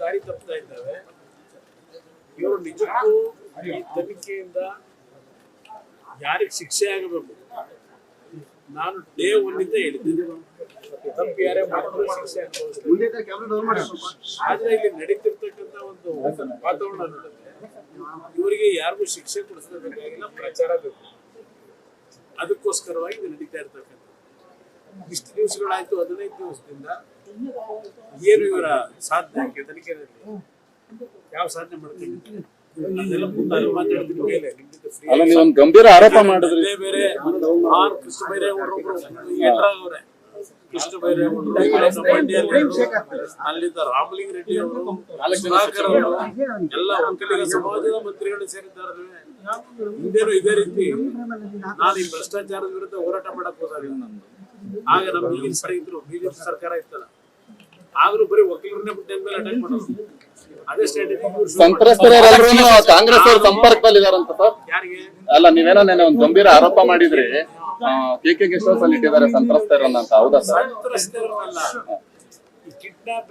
ದಾರಿ ಇವರು ನಿಜಕ್ಕೂ ಈ ತನಿಖೆಯಿಂದ ಯಾರಿಗೆ ಶಿಕ್ಷೆ ಆಗಬೇಕು? ನಾನು ಡೇ ಒಂದಿಂದ ಹೇಳಿದ್ದೀನಿ. ತಪ್ಪು ಯಾರೇ ಮಾಡಿದ್ರು ಶಿಕ್ಷೆ ಆದ್ರೆ ಇಲ್ಲಿ ನಡೀತಿರ್ತಕ್ಕಂಥ ಒಂದು ವಾತಾವರಣ ಇವರಿಗೆ ಯಾರಿಗೂ ಶಿಕ್ಷೆ ಕೊಡಿಸಬೇಕಾಗಿಲ್ಲ ಪ್ರಚಾರ ಬೇಕು. ಅದಕ್ಕೋಸ್ಕರವಾಗಿ ನಡೀತಾ ಇರ್ತಕ್ಕಂಥ ಇಷ್ಟು ದಿವಸಗಳಾಯ್ತು ಹದಿನೈದು ದಿವಸದಿಂದ ಏನು ಇವರ ಸಾಧನೆ ತನಿಖೆಯಲ್ಲಿ? ಯಾವ ಸಾಧನೆ ಮಾಡ್ತೀನಿ ಅಲ್ಲಿ ಗಂಭೀರ ಆರೋಪ ಮಾಡಿದ್ರಿ. ಬೇರೆ ಬೇರೆ ಆರ್ ಕೃಷ್ಣ ಬೈರೇಗೌಡರು ಎಂಟ್ರಾಗವ್ರೆ ಕೃಷ್ಣ ಬೈರೇಗೌಡರು ನಮ್ಮ ಮಂಡ್ಯಲ್ಲಿ ಅಲ್ಲಿಂದ ರಾಮಲಿಂಗ ರೆಡ್ಡಿ ಅವರು ಸುಧಾಕರ್ ಅವರು ಎಲ್ಲ ಒಕ್ಕಲಿಗ ಸಮಾಜದ ಮಂತ್ರಿಗಳು ಸೇರಿದ್ದಾರೆ ಹಿಂದೇನು ಇದೇ ರೀತಿ. ನಾನು ಈ ಭ್ರಷ್ಟಾಚಾರದ ವಿರುದ್ಧ ಹೋರಾಟ ಮಾಡಕ್ ಹೋದಾಗ ಆಗ ನಮ್ಗೆ ಈಗಿನ ಸರಿ ಇದ್ರು ಬಿಜೆಪಿ ಸರ್ಕಾರ ಇತ್ತಲ್ಲ. ಆದ್ರೂ ಬರೀ ವಕೀಲರನ್ನೇ ಬಿಟ್ಟ ಮೇಲೆ ಅಟ್ಯಾಕ್ ಮಾಡೋದು. ಅದೇ ಸ್ಟ್ರಾಟಜಿ ಸಂತ್ರಸ್ತರೆಲ್ಲರೂ ಕಾಂಗ್ರೆಸ್ ಅವ್ರ ಸಂಪರ್ಕದಲ್ಲಿ ಇದಾರಂತ ಸರ್? ಯಾರಿಗೆ? ಅಲ್ಲ ನೀವೇನೋ ನೆನೆ ಒಂದು ಗಂಭೀರ ಆರೋಪ ಮಾಡಿದ್ರಿ. ಕೆ ಕೆ ಗೆಸ್ಟ್ ಹೌಸ್ ಅಲ್ಲಿ ಇಟ್ಟಿದ್ದಾರೆ ಸಂತ್ರಸ್ತರನ್ನ ಅಂತ. ಹೌದಾ ಸರ್? ಕಿಡ್ನಾಪ್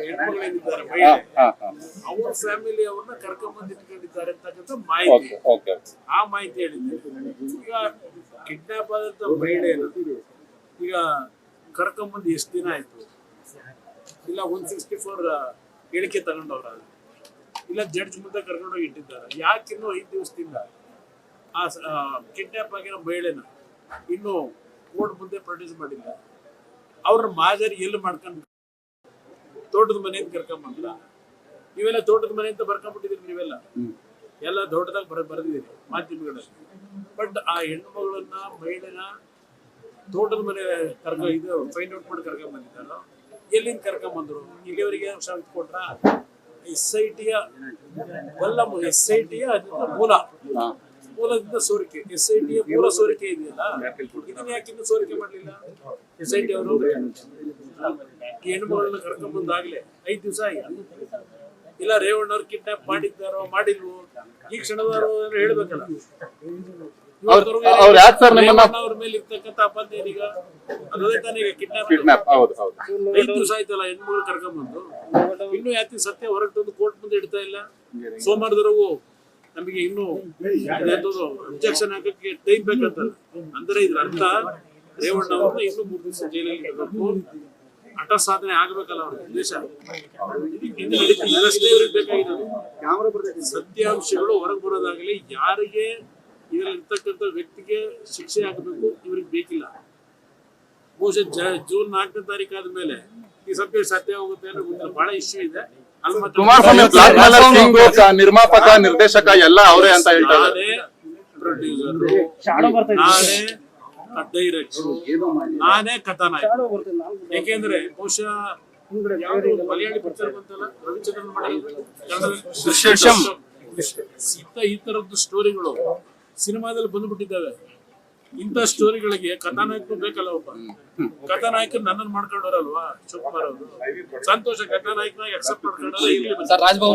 ಹೆಣ್ಮಗಳೇನಿದ್ದಾರೆ ಮಹಿಳೆ. ಅವ್ರ ಫ್ಯಾಮಿಲಿ ಅವ್ರನ್ನ ಕರ್ಕೊಂಡ್ ಬಂದು ಇಟ್ಕೊಂಡಿದ್ದಾರೆ ಅಂತಕ್ಕಂಥ ಮಾಹಿತಿ. Okay okay. ಆ ಮಾಹಿತಿ ಹೇಳಿದ್ದೆ. ಈಗ ಕಿಡ್ನಾಪ್ ಆದಂತ ಮಹಿಳೆ ಈಗ ಕರ್ಕೊಂಬಂದು ಎಷ್ಟು ದಿನ ಆಯ್ತು? ಇಲ್ಲ ಒನ್ ಸಿಕ್ಸ್ಟಿ ಫೋರ್ ಹೇಳಿಕೆ ತಗೊಂಡವ್ರ ಇಲ್ಲ ಜಡ್ಜ್ ಮುಂದೆ ಕರ್ಕೊಂಡೋಗಿ ಇಟ್ಟಿದ್ದಾರೆ. ಯಾಕೆ ಇನ್ನೂ ಐದು ದಿವಸದಿಂದ ಆ ಕಿಡ್ನಾಪ್ ಆಗಿರೋ ಮಹಿಳೆನ ಇನ್ನು ಕೋರ್ಟ್ ಮುಂದೆ ಪ್ರೊಡ್ಯೂಸ್ ಮಾಡಿಲ್ಲ. ಅವ್ರ ಮಾದರಿ ಎಲ್ಲಿ ಮಾಡ್ಕೊಂಡು ತೋಟದ ಮನೆಯಿಂದ ಕರ್ಕೊಂಬಂದಿಲ್ಲ ನೀವೆಲ್ಲ ತೋಟದ ಮನೆಯಿಂದ ಬರ್ಕೊಂಡ್ಬಿಟ್ಟಿದ್ದೀರಿ ನೀವೆಲ್ಲ? ಎಲ್ಲ ದೊಡ್ಡದಾಗಿ ಬರ ಬರೆದಿದ್ದೀನಿ ಮಾಧ್ಯಮಗಳಲ್ಲಿ. ಬಟ್ ಆ ಹೆಣ್ಮಗಳನ್ನ ಮಹಿಳೆನ ತೋಟದ ಮನೆ ಕರ್ಕ, ಇದು ಫೈಂಡ್ ಔಟ್ ಮಾಡಿ ಕರ್ಕೊಂಡ್ ಬಂದಿದ್ದಾರೋ? ಎಲ್ಲಿಂದ ಕರ್ಕೊಂಬಂದ್ರು ಬಂದ್ರು? ಇಲ್ಲಿವರೆಗೆ ಶಾಂತಿ ಕೊಟ್ರ? ಎಸ್ ಐ ಟಿಯ ಎಲ್ಲ ಎಸ್ ಐ ಟಿಯ ಮೂಲ. ಮೂಲದಿಂದ ಸೋರಿಕೆ. ಎಸ್ ಐ ಟಿಯ ಮೂಲ ಸೋರಿಕೆ ಇದೆಯಲ್ಲ? ಇದನ್ನ ಯಾಕೆ ಇನ್ನೂ ಸೋರಿಕೆ ಮಾಡಲಿಲ್ಲ? ಎಸ್ ಐ ಟಿ ಅವರು? ಹೆಣ್ಮಗಳನ್ನ ಕರ್ಕೊಂಡ್ ಐದು ದಿವಸ ಆಯ್ತು. ಇಲ್ಲ ರೇವಣ್ಣವ್ರು ಕಿಡ್ನಾಪ್ ಮಾಡಿದ್ದಾರೋ ಮಾಡಿಲ್ವೋ? ಈ ಕ್ಷಣದವರು ಹೇಳ್ಬೇಕಲ್ಲ. ಅವ್ರ್- ಯಾಕ್ ನಿಮ್ಮನ್ನ- ಮೇಲೆ ಅದೇ ತಾನೇ ಈಗ ಕಿಡ್ನಾಪ್ ಕಿಡ್ನಾಪ್ ಹೌದು ಹೌದು. ಐದು ದಿವಸ ಆಯ್ತಲ್ಲ ಹೆಣ್ಮಗಳು ಕರ್ಕೊಂಡ್ಬಂದು? ಇನ್ನು ಯಾತಿ ಸತ್ಯ ಹೊರಗೆ ತಂದು ಕೋರ್ಟ್ ಮುಂದೆ ಇಡ್ತಾ ಇಲ್ಲ? ಸೋಮವಾರದವರೆಗೂ ನಮಗೆ ಇನ್ನು ಅಬ್ಜೆಕ್ಷನ್ ಹಾಕಕ್ಕೆ ಟೈಮ್ ಬೇಕಂತಲ್ಲ. ಅಂದ್ರೆ ಇದ್ರ ಅರ್ಥ ರೇವಣ್ಣ ಅವ್ರನ್ನ ಇನ್ನು ಮೂರು ದಿವಸ ಜೈಲಲ್ಲಿ ಇಡಬೇಕು. ಹಠ ಸಾಧನೆ ಆಗ್ಬೇಕಲ್ಲ ಅವ್ರ ಉದ್ದೇಶ. ಸತ್ಯಾಂಶಗಳು ಹೊರಗೆ ಬರೋದಾಗಲಿ ಯಾರಿಗೆ ಇದರಲ್ಲಿ ಇರ್ತಕ್ಕಂಥ ವ್ಯಕ್ತಿಗೆ ಶಿಕ್ಷೆ ಆಗಬೇಕು ಇವ್ರಿಗೆ ಬೇಕಿಲ್ಲ. ಬಹುಶಃ ಜೂನ್ ನಾಲ್ಕನೇ ತಾರೀಕು ಆದ್ಮೇಲೆ ಈ ಸಬ್ಜೆಕ್ಟ್ ಸತ್ಯ ಹೋಗುತ್ತೆ ಅನ್ನೋ ಬಹಳ ಇಶ್ಯೂ ಇದೆ. ನಿರ್ಮಾಪಕ ನಿರ್ದೇಶಕ ಎಲ್ಲ ಅವರೇ ಅಂತ ಹೇಳ್ತಾರೆ ಪ್ರೊಡ್ಯೂಸರ್ ನಾನೇ ನಾನೇ ಡೈರೆಕ್ಟರ್ ನಾನೇ ಕಥಾನಾಯಕ. ಏಕೆಂದ್ರೆ ಬಹುಶಃ ಮಲಯಾಳಿ ಪಿಕ್ಚರ್ ಬಂತಲ್ಲ? ರವಿಚಂದ್ರನ್ ಮಾಡಿ. ಈ ತರದ್ದು ಸ್ಟೋರಿಗಳು ಸಿನಿಮಾದಲ್ಲಿ ಬಂದ್ಬಿಟ್ಟಿದ್ದಾವೆ. ಇಂಥ ಸ್ಟೋರಿಗಳಿಗೆ ಕಥಾನಾಯಕರು ಬೇಕಲ್ಲ ಒಬ್ಬ. ಕಥಾನಾಯಕ ನನ್ನನ್ನು ಮಾಡ್ಕೊಂಡವ್ರಲ್ವಾ? ಶಿವಕುಮಾರ್ ಅವರು ಸಂತೋಷ ಕಥಾನಾಯಕನಾಗಿ ಅಕ್ಸೆಪ್ಟ್ ಮಾಡ್ಕೊಂಡ್ರೆ.